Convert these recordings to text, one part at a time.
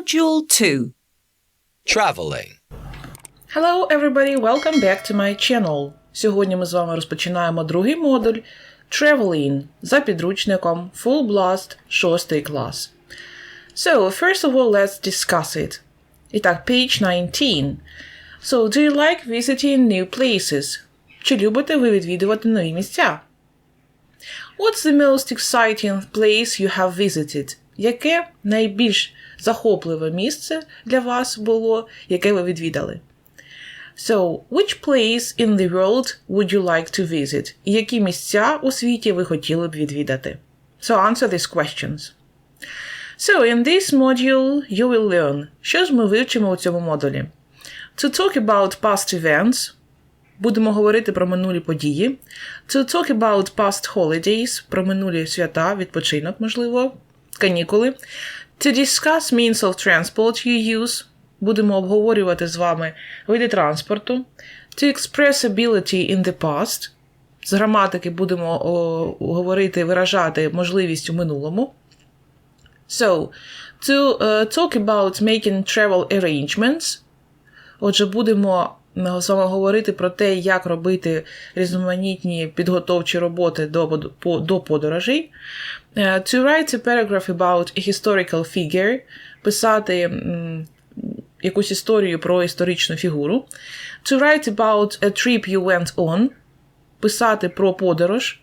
Module 2 Traveling. Hello everybody, welcome back to my channel. Сьогодні ми з вами розпочинаємо другий модуль Traveling за підручником Full Blast 6 клас. So, first of all, let's discuss it. І так, page 19. So, do you like visiting new places? Чи любите ви відвідувати нові місця? What's the most exciting place you have visited? Яке найбільш захопливе місце для вас було, яке ви відвідали? So, which place in the world would you like to visit? Які місця у світі ви хотіли б відвідати? So, answer these questions. So, in this module, you will learn. Що ж ми вивчимо у цьому модулі? To talk about past events. Будемо говорити про минулі події. To talk about past holidays, про минулі свята, відпочинок, можливо, канікули. To discuss means of transport you use. Будемо обговорювати з вами види транспорту. To express ability in the past. З граматики будемо о, говорити, виражати можливість у минулому. So, to uh, talk about making travel arrangements. Отже, будемо вами говорити про те, як робити різноманітні підготовчі роботи до, до подорожей. Е, To write a paragraph about a historical figure. Писати якусь історію про історичну фігуру. To write about a trip you went on. Писати про подорож.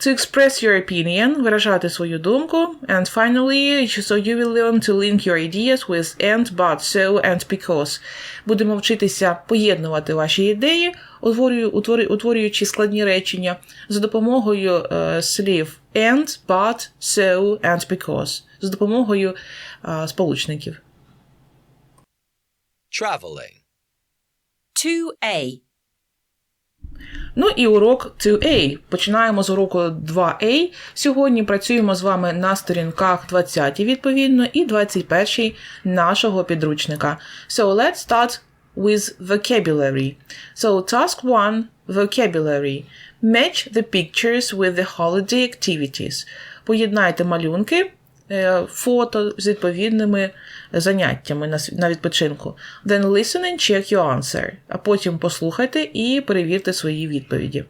To express your opinion, виражати свою думку. And finally, so you will learn to link your ideas with and, but, so and because. Будемо вчитися поєднувати ваші ідеї, утворюючи складні речення за допомогою е, слів and, but, so and because. За допомогою е, сполучників. Traveling. 2A Ну і урок 2A. Починаємо з уроку 2A. Сьогодні працюємо з вами на сторінках 20 відповідно і 21 нашого підручника. So let's start with vocabulary. So task 1 vocabulary. Match the pictures with the holiday activities. Поєднайте малюнки, фото з відповідними заняттями на, відпочинку. Then listen and check your answer. А потім послухайте і перевірте свої відповіді.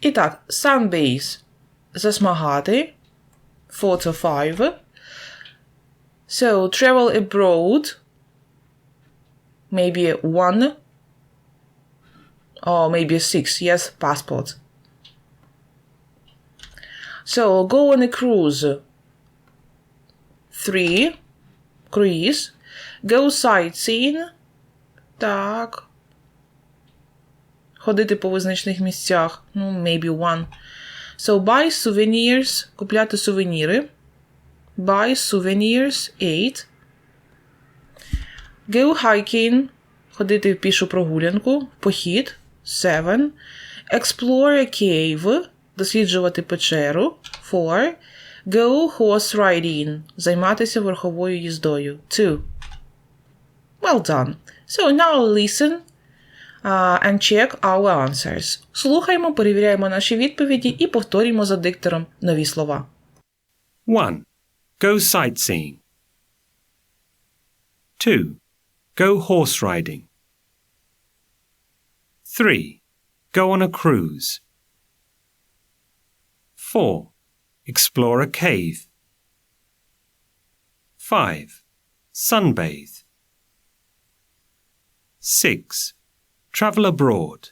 І так, sunbase – засмагати. Photo 5. So, travel abroad. Maybe one. Or maybe six. Yes, passport. So, go on a cruise. Three. Cruise. Go sightseeing. Так. Ходити по визначних місцях. Ну, maybe one. So, buy souvenirs. Купляти сувеніри. Buy souvenirs. Eight. Go hiking. Ходити в пішу прогулянку. Похід. Seven. Explore a cave. Досліджувати печеру. Four. Go horse riding. Займатися верховою їздою. Two. Well done. So now listen uh, and check our answers. Слухаємо, перевіряємо наші відповіді і повторюємо за диктором нові слова. 1. Go sightseeing. 2. Go horse riding. 3. Go on a cruise. 4. Explore a cave. 5. Sunbathe. 6. Travel abroad.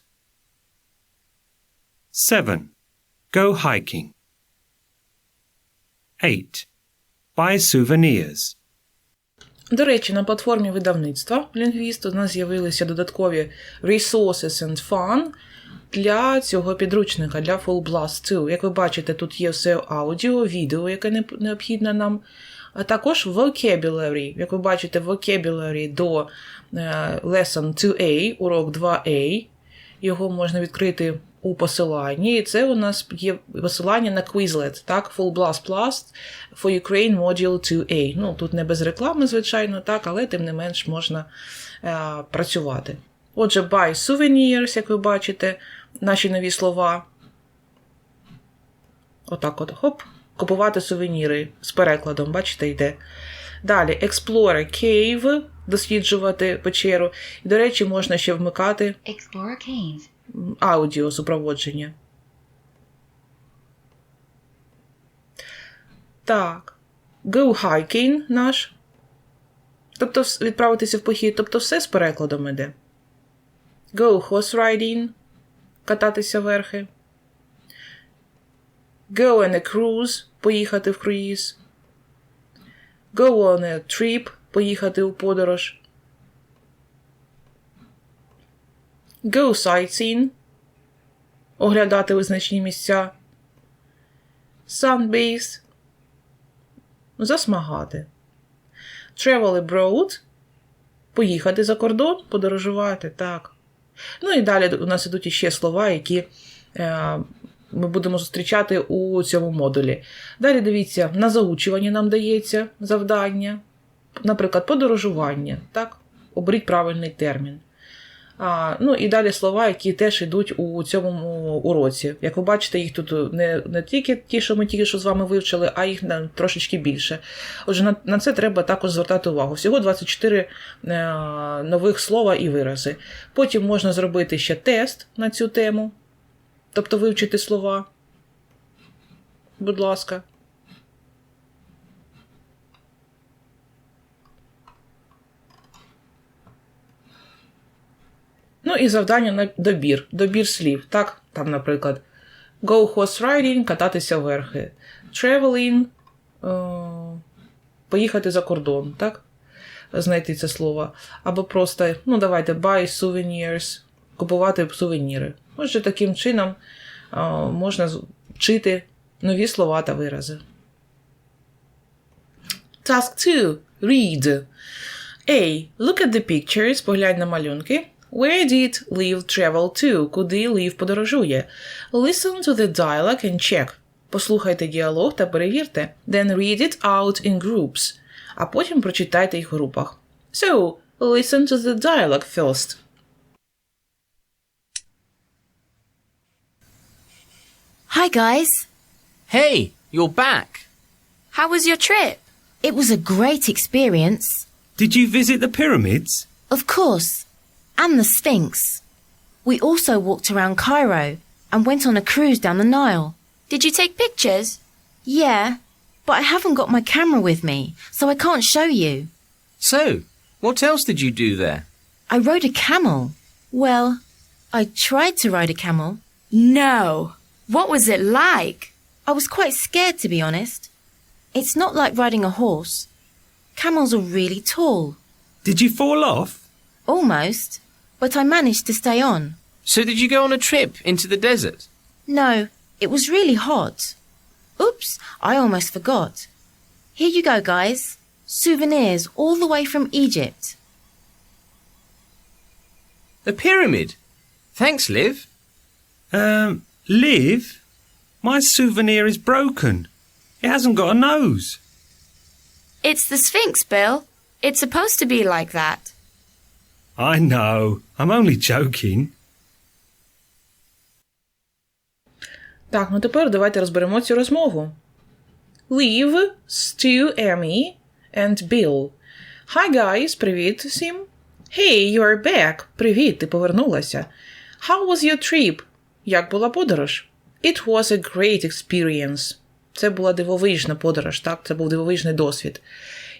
7. Go hiking. 8. Buy souvenirs. До речі, на платформі видавництва лінгвіст у нас з'явилися додаткові resources and fun для цього підручника, для Full Blast 2. Як ви бачите, тут є все аудіо, відео, яке не- необхідне нам. А також vocabulary. Як ви бачите, vocabulary до е, lesson 2A, урок 2A. Його можна відкрити у посиланні. І це у нас є посилання на Quizlet, так, Full Blast Plus for Ukraine Module 2A. Ну, тут не без реклами, звичайно, так, але тим не менш можна е, працювати. Отже, buy souvenirs, як ви бачите, наші нові слова. Отак от, хоп. Купувати сувеніри з перекладом, бачите, йде. Далі Explore Cave, досліджувати печеру. І, до речі, можна ще вмикати Explore cave. аудіо супроводження. Так. Go hiking наш. Тобто відправитися в похід. Тобто все з перекладом іде. Go horse riding. Кататися верхи. Go on a cruise. Поїхати в круїз. Go on a trip. Поїхати у подорож. Go sightseeing. Оглядати визначні місця. Sunbathe. Засмагати. Travel abroad. Поїхати за кордон, подорожувати, так. Ну і далі у нас ідуть іще слова, які е, ми будемо зустрічати у цьому модулі. Далі дивіться, на заучування нам дається завдання, наприклад, подорожування. Так? Оберіть правильний термін. А, ну і далі слова, які теж йдуть у цьому уроці. Як ви бачите, їх тут не, не тільки ті, що ми тільки що з вами вивчили, а їх трошечки більше. Отже, на, на це треба також звертати увагу. Всього 24 е, нових слова і вирази. Потім можна зробити ще тест на цю тему, тобто вивчити слова. Будь ласка. Ну і завдання на добір. Добір слів. Так, там, наприклад, go horse riding, кататися верхи. Traveling, е, поїхати за кордон, так? Знайти це слово. Або просто, ну, давайте, buy souvenirs, купувати сувеніри. Отже, таким чином е, можна вчити нові слова та вирази. Task 2. Read. A. Look at the pictures. Поглянь на малюнки. Where did Liv travel to? Куди Лів подорожує? Listen to the dialogue and check. Послухайте діалог та перевірте. Then read it out in groups. А потім прочитайте їх в групах. So, listen to the dialogue first. Hi, guys. Hey, you're back. How was your trip? It was a great experience. Did you visit the pyramids? Of course. And the Sphinx. We also walked around Cairo and went on a cruise down the Nile. Did you take pictures? Yeah, but I haven't got my camera with me, so I can't show you. So, what else did you do there? I rode a camel. Well, I tried to ride a camel. No. What was it like? I was quite scared, to be honest. It's not like riding a horse. Camels are really tall. Did you fall off? Almost. But I managed to stay on. So, did you go on a trip into the desert? No, it was really hot. Oops, I almost forgot. Here you go, guys. Souvenirs all the way from Egypt. The pyramid. Thanks, Liv. Um, Liv? My souvenir is broken. It hasn't got a nose. It's the Sphinx, Bill. It's supposed to be like that. I know. I'm only joking. Так, ну тепер давайте розберемо цю розмову. Liv, Stu, Amy and Bill. Hi guys, привіт всім. Hey, you're back. Привіт, ти повернулася. How was your trip? Як була подорож? It was a great experience. Це була дивовижна подорож, так? Це був дивовижний досвід.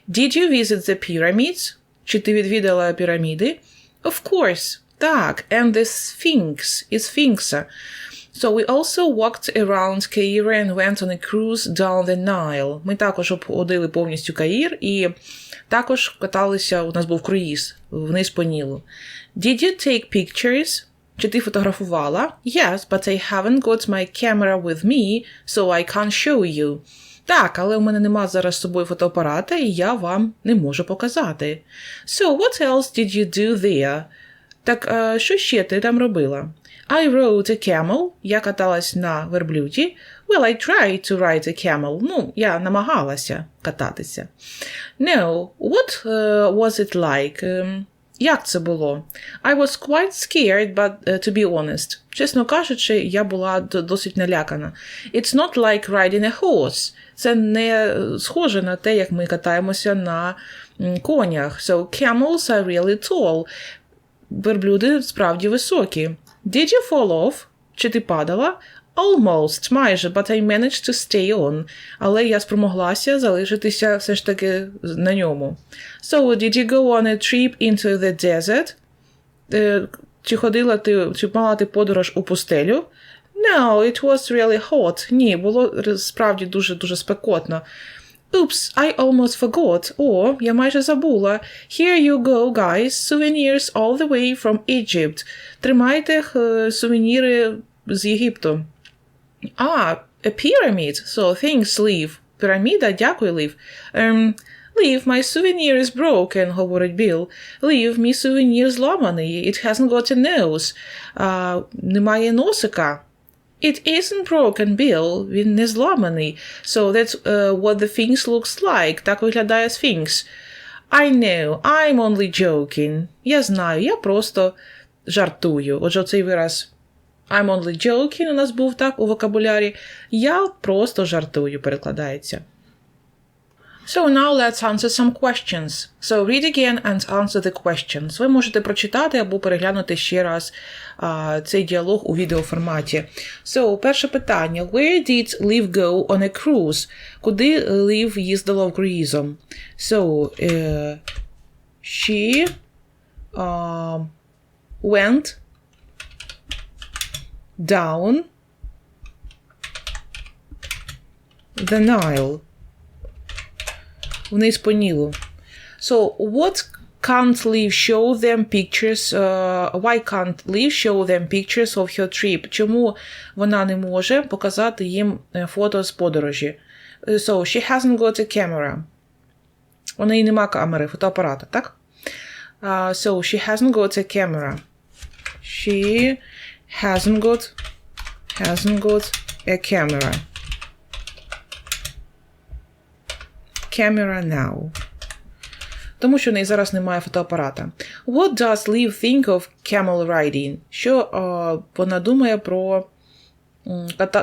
Did you visit the pyramids? Чи ти відвідала піраміди? Of course. Так, and the Sphinx і Сфінкса. So we also walked around Cairo and went on a cruise down the Nile. Ми також обходили повністю Каїр і також каталися, у нас був круїз вниз по Нілу. Did you take pictures? Чи ти фотографувала? Yes, but I haven't got my camera with me, so I can't show you. Так, але у мене нема зараз з собою фотоапарата, і я вам не можу показати. So, what else did you do there? Так, а, що ще ти там робила? I rode a camel. Я каталась на верблюді. Well, I tried to ride a camel. Ну, я намагалася кататися. No, what uh, was it like? Ем, Як це було? I was quite scared, but uh, to be honest. Чесно кажучи, я була досить налякана. It's not like riding a horse. Це не схоже на те, як ми катаємося на конях. So camels are really tall. Верблюди справді високі. Did you fall off? Чи ти падала? Almost, майже, but I managed to stay on. Але я спромоглася залишитися все ж таки на ньому. So, did you go on a trip into the desert? Е, Чи ходила ти, чи мала ти подорож у пустелю? No, it was really hot. Ні, було р- справді дуже-дуже спекотно. Oops, I almost forgot. О, я майже забула. Here you go, guys. Souvenirs all the way from Egypt. Тримайте е, сувеніри з Єгипту. А, a pyramid. So, thanks, Liv. Піраміда, дякую, Liv. Um, Liv, my souvenir is broken, говорить Біл. Liv, мій сувенір зламаний. It hasn't got a nose. А, немає носика. It isn't broken, Bill. Він не зламаний. So that's uh, what the things looks like. Так виглядає Sphinx. I know, I'm only joking. Я знаю, я просто жартую. Отже, цей вираз I'm only joking у нас був так у вокабулярі. Я просто жартую, перекладається. So now let's answer some questions. So read again and answer the questions. Ви можете прочитати або переглянути ще раз а, цей діалог у відеоформаті. So, перше питання. Where did Liv go on a cruise? Куди Liv їздила в круїзом? So, е, she um, went down the Nile. Вниз по Нілу. So, what can't Liv show them pictures? Uh, why can't Liv show them pictures of her trip? Чому вона не може показати їм е, фото з подорожі? Е, So, she hasn't got a camera. У неї нема камери, фотоапарата, так? Uh, so, she hasn't got a camera. She hasn't got hasn't got a camera. Camera now. Тому що в неї зараз немає фотоапарата. What does Liv think of camel riding? Що е, вона думає про,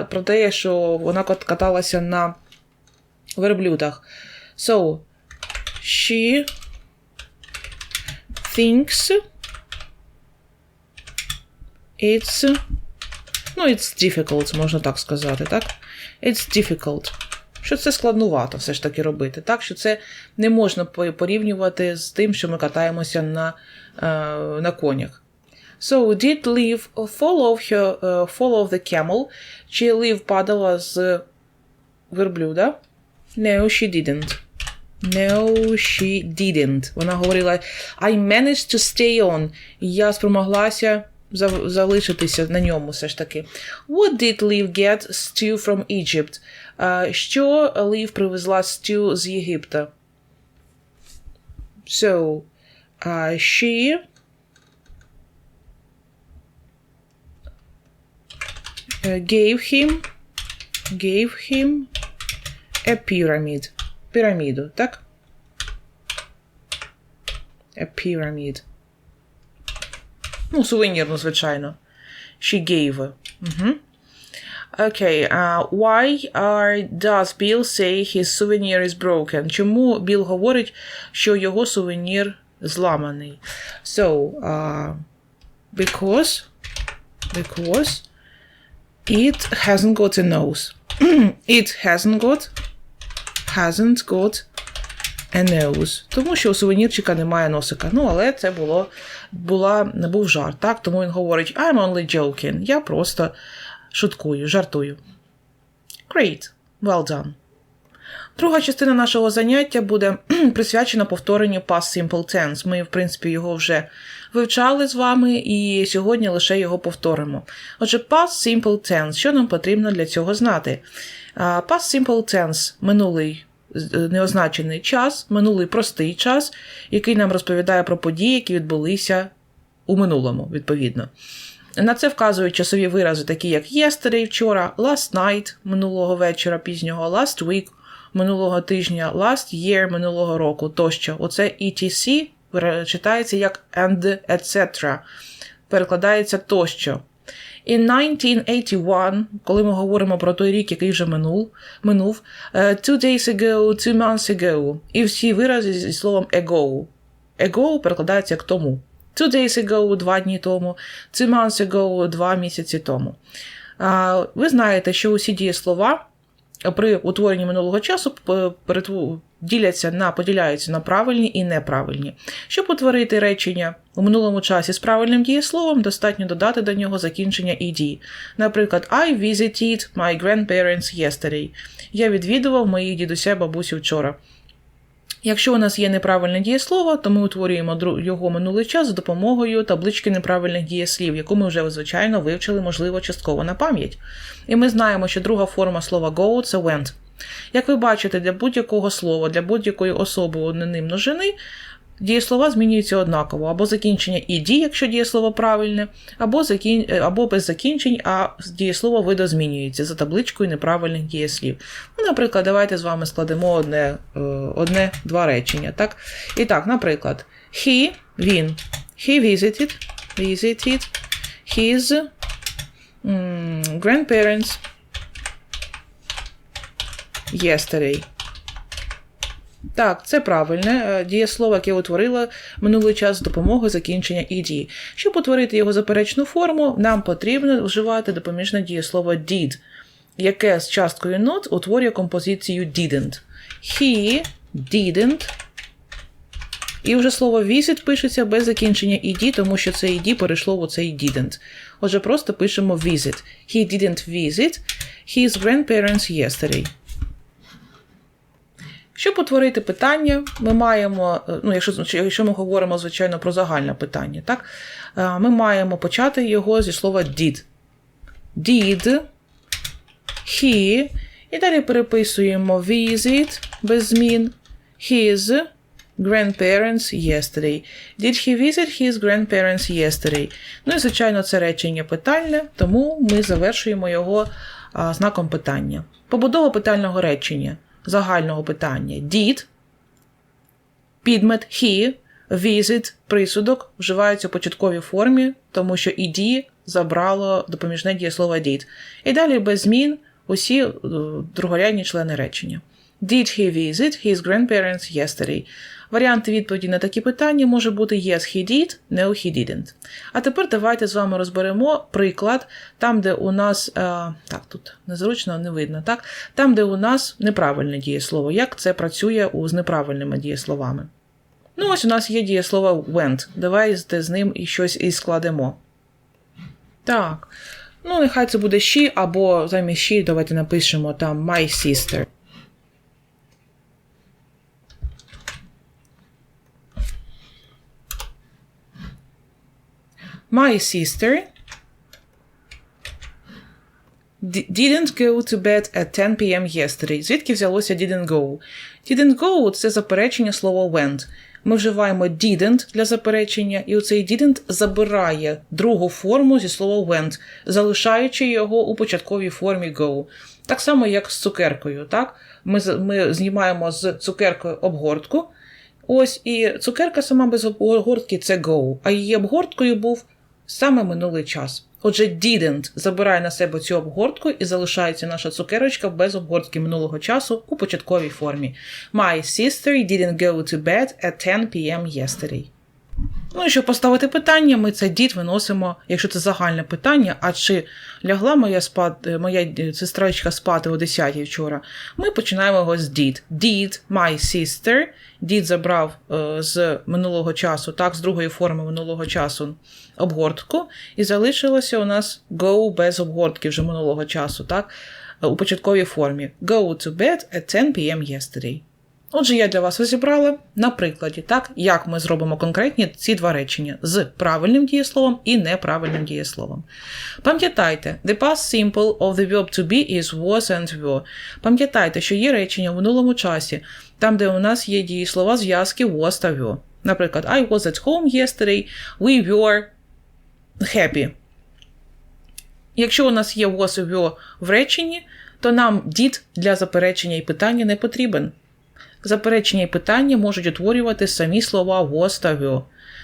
про те, що вона каталася на верблюдах? So, she thinks it's Ну, it's difficult, можна так сказати, так? It's difficult. Що це складнувато все ж таки робити, так? Що це не можна порівнювати з тим, що ми катаємося на, е, на конях. So, did fall off, her, е, fall the camel? Чи Liv падала з верблюда? No, she didn't. No, she didn't. Вона говорила I managed to stay on. Я спромоглася залишитися на ньому все ж таки. What did Liv get stew from Egypt? А, що Лів привезла stew з Єгипта? So, uh, she uh, gave him gave him a pyramid. Піраміду, так? A pyramid. Ну, сувенірну, звичайно. She gave. Угу. Okay, uh, why are, does Bill say his souvenir is broken? Чому Біл говорить, що його сувенір зламаний? So, uh, because, because it hasn't got a nose. it hasn't got, hasn't got a nose. Тому що у сувенірчика немає носика. Ну, але це було, була, не був жарт, так? Тому він говорить I'm only joking. Я просто шуткую, жартую. Great. Well done. Друга частина нашого заняття буде присвячена повторенню past simple tense. Ми, в принципі, його вже вивчали з вами, і сьогодні лише його повторимо. Отже, past simple tense. Що нам потрібно для цього знати? Past simple tense – минулий неозначений час, минулий простий час, який нам розповідає про події, які відбулися у минулому, відповідно. На це вказують часові вирази, такі як yesterday – вчора, last night минулого вечора, пізнього, last week минулого тижня, last year минулого року тощо. Оце ETC читається як and etc. Перекладається тощо. In 1981, коли ми говоримо про той рік, який вже минув, минув е, two days ago, two months ago, і всі вирази зі словом ago. Ago перекладається як тому. Two days ago, два дні тому, two months ago, два місяці тому. Ви знаєте, що усі дієслова при утворенні минулого часу діляться на поділяються на правильні і неправильні. Щоб утворити речення у минулому часі з правильним дієсловом, достатньо додати до нього закінчення «ed». Наприклад, I visited my grandparents yesterday. Я відвідував моїх дідуся і бабусю вчора. Якщо у нас є неправильне дієслово, то ми утворюємо його минулий час за допомогою таблички неправильних дієслів, яку ми вже, звичайно, вивчили, можливо, частково на пам'ять. І ми знаємо, що друга форма слова go це went. Як ви бачите, для будь-якого слова, для будь-якої особи однини множини дієслова змінюються однаково, або закінчення «ed», якщо дієслово правильне, або, закін... або без закінчень, а дієслово видозмінюється за табличкою неправильних дієслів. Ну, наприклад, давайте з вами складемо одне, е, одне два речення. Так? І так, наприклад, he, він, he visited, visited his grandparents yesterday. Так, це правильне е, дієслово, яке утворило минулий час з допомогою закінчення «ed». Щоб утворити його заперечну форму, нам потрібно вживати допоміжне дієслово did, яке з часткою not утворює композицію didn't. He didn't. І вже слово visit пишеться без закінчення «ed», тому що це «ed» перейшло в цей didn't. Отже, просто пишемо visit. He didn't visit his grandparents yesterday. Щоб утворити питання, ми маємо, е, ну, якщо, якщо ми говоримо, звичайно, про загальне питання, так, е, ми маємо почати його зі слова did. Did, he, і далі переписуємо visit без змін, his grandparents yesterday. Did he visit his grandparents yesterday? Ну і, звичайно, це речення питальне, тому ми завершуємо його а, знаком питання. Побудова питального речення загального питання. Did, підмет he, visit, присудок вживаються у початковій формі, тому що ed забрало допоміжне дієслово did. І далі без змін усі е, другорядні члени речення. Did he visit his grandparents yesterday? Варіанти відповіді на такі питання може бути yes, he did, no, he didn't. А тепер давайте з вами розберемо приклад, там, де у нас. Е, так, тут незручно не видно, так? Там, де у нас неправильне дієслово. Як це працює з неправильними дієсловами? Ну, ось у нас є дієслово went. Давайте з ним і щось і складемо. Так. Ну, нехай це буде she, або замість she давайте напишемо там my sister. My sister didn't go to bed at 10 p.m. yesterday. Звідки взялося didn't go? Didn't go це заперечення слова went. Ми вживаємо didn't для заперечення, і оцей didn't забирає другу форму зі слова went, залишаючи його у початковій формі go. Так само, як з цукеркою. Так? Ми, ми знімаємо з цукеркою обгортку. Ось і цукерка сама без обгортки це go, а її обгорткою був саме минулий час. Отже, didn't забирає на себе цю обгортку і залишається наша цукерочка без обгортки минулого часу у початковій формі. My sister didn't go to bed at 10 p.m. yesterday. Ну і щоб поставити питання, ми це did виносимо, якщо це загальне питання, а чи лягла моя спати, моя сестричка спати о 10 вчора, ми починаємо його з did. Did my sister, did забрав е, з минулого часу, так, з другої форми минулого часу обгортку, і залишилося у нас go без обгортки вже минулого часу, так, е, у початковій формі. Go to bed at 10 p.m. yesterday. Отже, я для вас розібрала на прикладі, так, як ми зробимо конкретні ці два речення з правильним дієсловом і неправильним дієсловом. Пам'ятайте, the past simple of the verb to be is was and were. Пам'ятайте, що є речення в минулому часі, там, де у нас є дієслова зв'язки was та were. Наприклад, I was at home yesterday, we were happy. Якщо у нас є was і were в реченні, то нам did для заперечення і питання не потрібен. Заперечення і питання можуть утворювати самі слова was та were.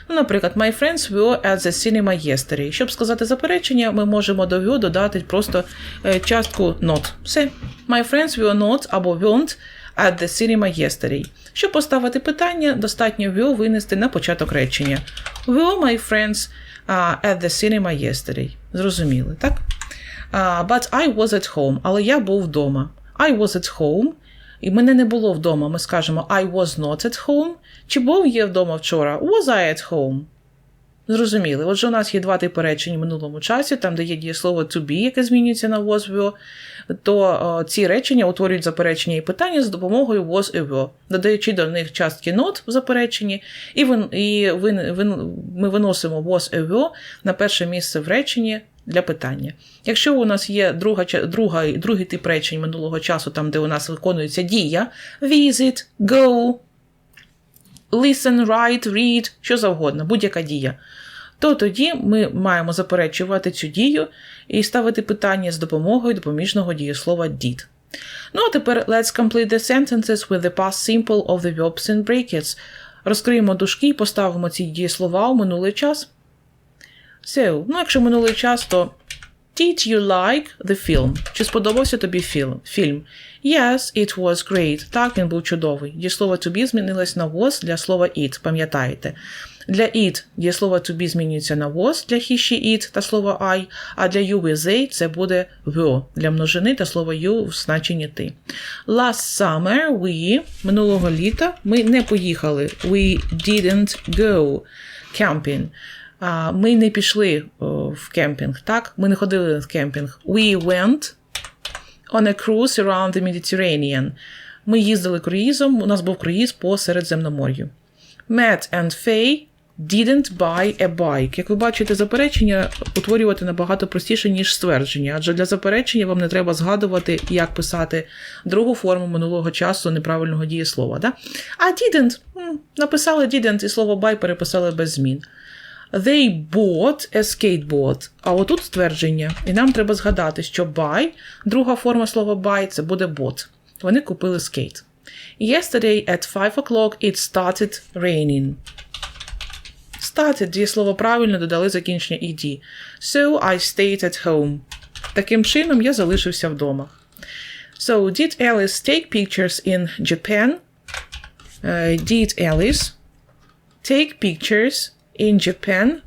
Наприклад, my friends were at the cinema yesterday. Щоб сказати заперечення, ми можемо до were додати просто е, частку not. Все. My friends were not або weren't at the cinema yesterday. Щоб поставити питання, достатньо were винести на початок речення. Were my friends at the cinema yesterday. Зрозуміли, так? But I was at home, але я був вдома. I was at home, і мене не було вдома. Ми скажемо I was not at home. Чи був я вдома вчора? Was I at home? Зрозуміли. Отже, у нас є два типи речень в минулому часі, там, де є дієслово to be, яке змінюється на was were, то о, ці речення утворюють заперечення і питання з допомогою was і were, додаючи до них частки not в запереченні, і, вин, і вин, вин, ми виносимо was і were на перше місце в реченні для питання. Якщо у нас є друга, друга, другий тип речень минулого часу, там, де у нас виконується дія visit, go, listen, write, read, що завгодно, будь-яка дія. То тоді ми маємо заперечувати цю дію і ставити питання з допомогою допоміжного дієслова did. Ну а тепер let's complete the sentences with the past simple of the verbs in brackets. Розкриємо дужки і поставимо ці дієслова у минулий час. So, ну якщо минулий час, то Did you like the film? Чи сподобався тобі фільм? фільм? Yes, it was great. Так, він був чудовий. Дієслово to be змінилось на was для слова it, пам'ятаєте. Для it дієслово to be змінюється на was для she, it та слова I, а для you with they це буде were для множини та слова you в значенні ти. Last summer we, минулого літа, ми не поїхали. We didn't go camping. Ми не пішли в кемпінг, так? Ми не ходили в кемпінг. We went on a cruise around the Mediterranean. Ми їздили круїзом, у нас був круїз по Середземномор'ю. Matt and Faye didn't buy a bike. Як ви бачите, заперечення утворювати набагато простіше, ніж ствердження, адже для заперечення вам не треба згадувати, як писати другу форму минулого часу неправильного дієслова. Да? А didn't написали didn't і слово buy переписали без змін. They bought a skateboard. А отут ствердження. І нам треба згадати, що buy, друга форма слова buy це буде bought. Вони купили скейт. Yesterday at 5 o'clock it started raining. Started дієслово правильно додали закінчення ed. So I stayed at home. Таким чином я залишився вдома. So, did Alice take pictures in Japan? Uh, did Alice take pictures in Japan?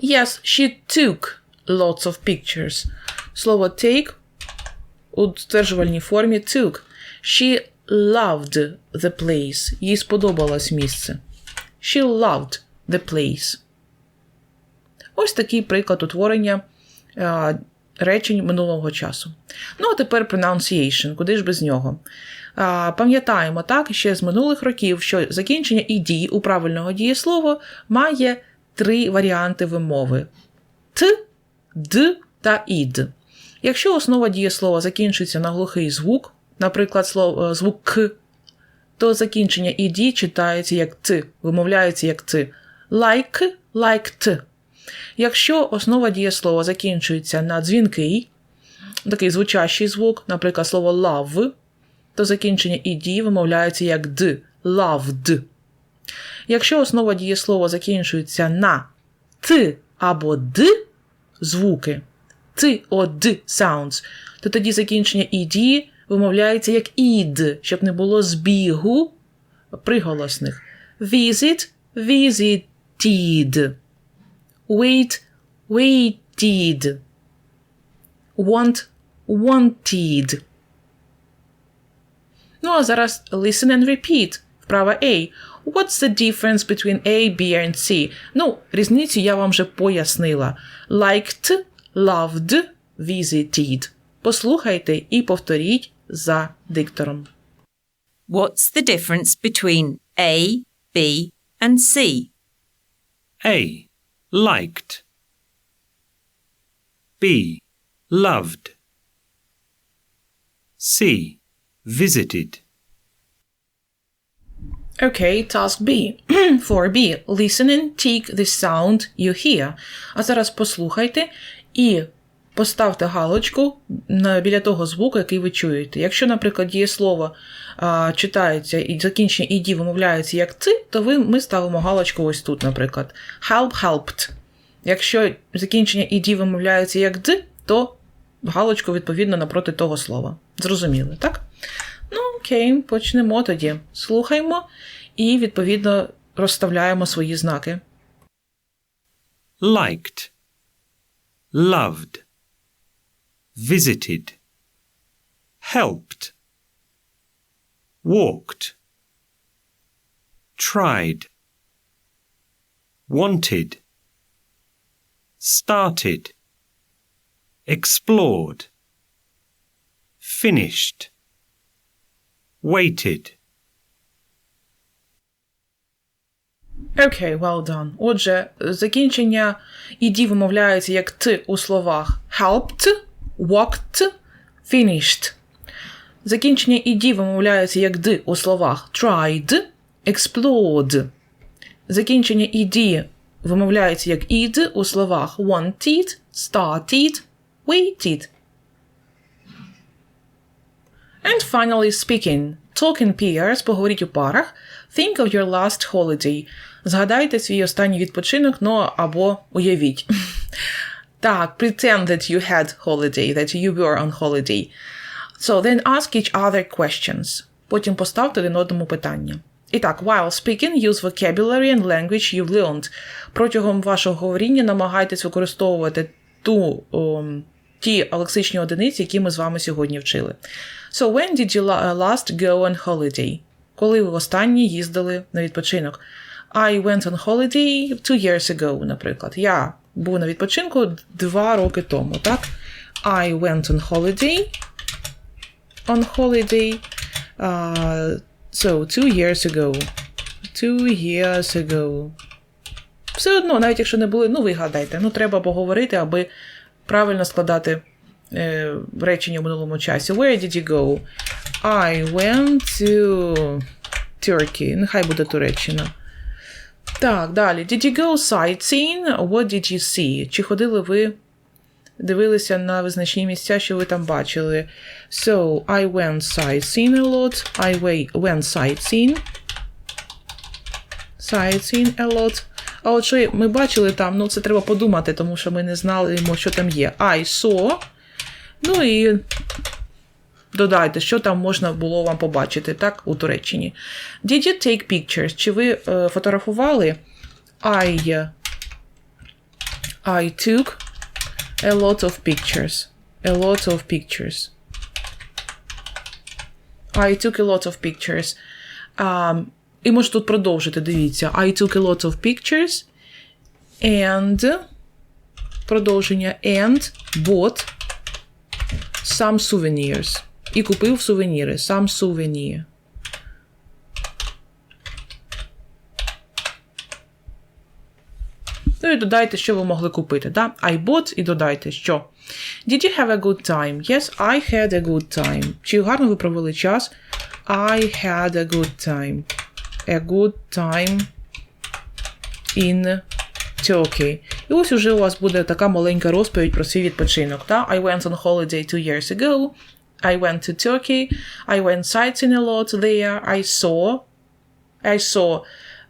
Yes, she took lots of pictures. Слово take у стверджувальній формі took. She loved the place. Їй сподобалось місце. She loved the place. Ось такий приклад утворення е, речень минулого часу. Ну, а тепер pronunciation, куди ж без нього. Пам'ятаємо так ще з минулих років, що закінчення «ed» у правильного дієслова має три варіанти вимови: т, д та ід. Якщо основа дієслова закінчується на глухий звук, наприклад, слово, звук к, то закінчення «ed» читається як т, вимовляється як т. Like, liked. Якщо основа дієслова закінчується на дзвінкий, такий звучащий звук, наприклад, слово love, то закінчення «ed» вимовляється як д, loved. Якщо основа дієслова закінчується на т або д звуки, т о д sounds, то тоді закінчення «ed» вимовляється як ід, щоб не було збігу приголосних. Visit, visited. Wait, waited. Want, wanted. Ну, а зараз listen and repeat. Вправа A. What's the difference between A, B and C? Ну, різницю я вам вже пояснила. Liked, loved, visited. Послухайте і повторіть за диктором. What's the difference between A, B, and C? A. Liked. B. Loved. C. Visited. Okay, task B. For B. Listen and take the sound you hear. А зараз послухайте і поставте галочку біля того звуку, який ви чуєте. Якщо, наприклад, дієслово а, читається і закінчення «іді» вимовляється як «ци», то ви, ми ставимо галочку ось тут, наприклад. Help, helped. Якщо закінчення «іді» вимовляється як «дз», то галочку відповідно напроти того слова. Зрозуміли, так? Ну, окей, почнемо тоді. Слухаємо і, відповідно, розставляємо свої знаки. liked, loved, visited, helped, walked, tried, wanted, started, explored, finished, waited. Окей, well done. Отже, закінчення «іді» вимовляється як «т» у словах helped, walked, finished. Закінчення «іді» вимовляється як «д» у словах tried, explored. Закінчення «іді» вимовляється як «ід» у словах wanted, started, waited. And finally, speaking. Talk in pairs, поговоріть у парах. Think of your last holiday. Згадайте свій останній відпочинок, ну або уявіть. так, pretend that you had holiday, that you were on holiday. So then ask each other questions. Потім поставте один одному питання. І так, while speaking, use vocabulary and language you've learned. Протягом вашого говоріння намагайтесь використовувати ту, ом, ті лексичні одиниці, які ми з вами сьогодні вчили. So when did you last go on holiday? Коли ви останнє їздили на відпочинок? I went on holiday two years ago, наприклад. Я був на відпочинку два роки тому, так? I went on holiday. On holiday. Uh, so, two years ago. Two years ago. Все одно, навіть якщо не були, ну вигадайте. Ну, треба поговорити, аби правильно складати е, речення в минулому часі. Where did you go? I went to Turkey. Нехай буде Туреччина. Так, далі. Did you go sightseeing? What did you see? Чи ходили ви, дивилися на визначні місця, що ви там бачили? So, I went sightseeing a lot. I went sightseeing. Sightseeing a lot. А от що ми бачили там, ну це треба подумати, тому що ми не знали, що там є. I saw. Ну і додайте, що там можна було вам побачити, так, у Туреччині. Did you take pictures? Чи ви е, фотографували? I, I took a lot of pictures. A lot of pictures. I took a lot of pictures. Um, і можу тут продовжити, дивіться. I took a lot of pictures and продовження and bought some souvenirs. І купив сувеніри. Some souvenir. Ну і додайте, що ви могли купити. Да? I bought і додайте, що. Did you have a good time? Yes, I had a good time. Чи гарно ви провели час? I had a good time. A good time in Turkey. І ось уже у вас буде така маленька розповідь про свій відпочинок. Та? I went on holiday two years ago. I went to Turkey. I went sightseeing a lot there. I saw I saw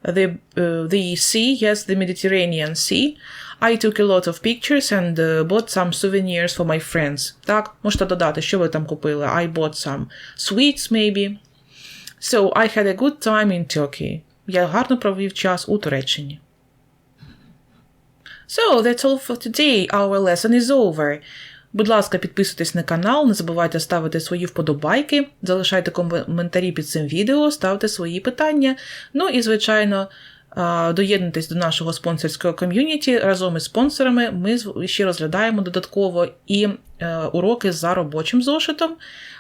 the uh, the sea, yes, the Mediterranean Sea. I took a lot of pictures and uh, bought some souvenirs for my friends. Так, можете додати, що ви там купили. I bought some sweets, maybe. So I had a good time in Turkey. Я гарно провів час у Туреччині. So, that's all for today. Our lesson is over. Будь ласка, підписуйтесь на канал, не забувайте ставити свої вподобайки, залишайте коментарі під цим відео, ставте свої питання. Ну і, звичайно, доєднуйтесь до нашого спонсорського ком'юніті. Разом із спонсорами ми ще розглядаємо додатково і е, уроки за робочим зошитом,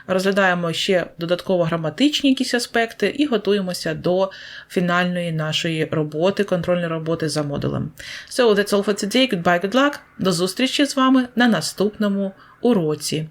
розглядаємо ще додатково граматичні якісь аспекти і готуємося до фінальної нашої роботи, контрольної роботи за модулем. So, that's all for today. Goodbye, good luck. До зустрічі з вами на наступному уроці.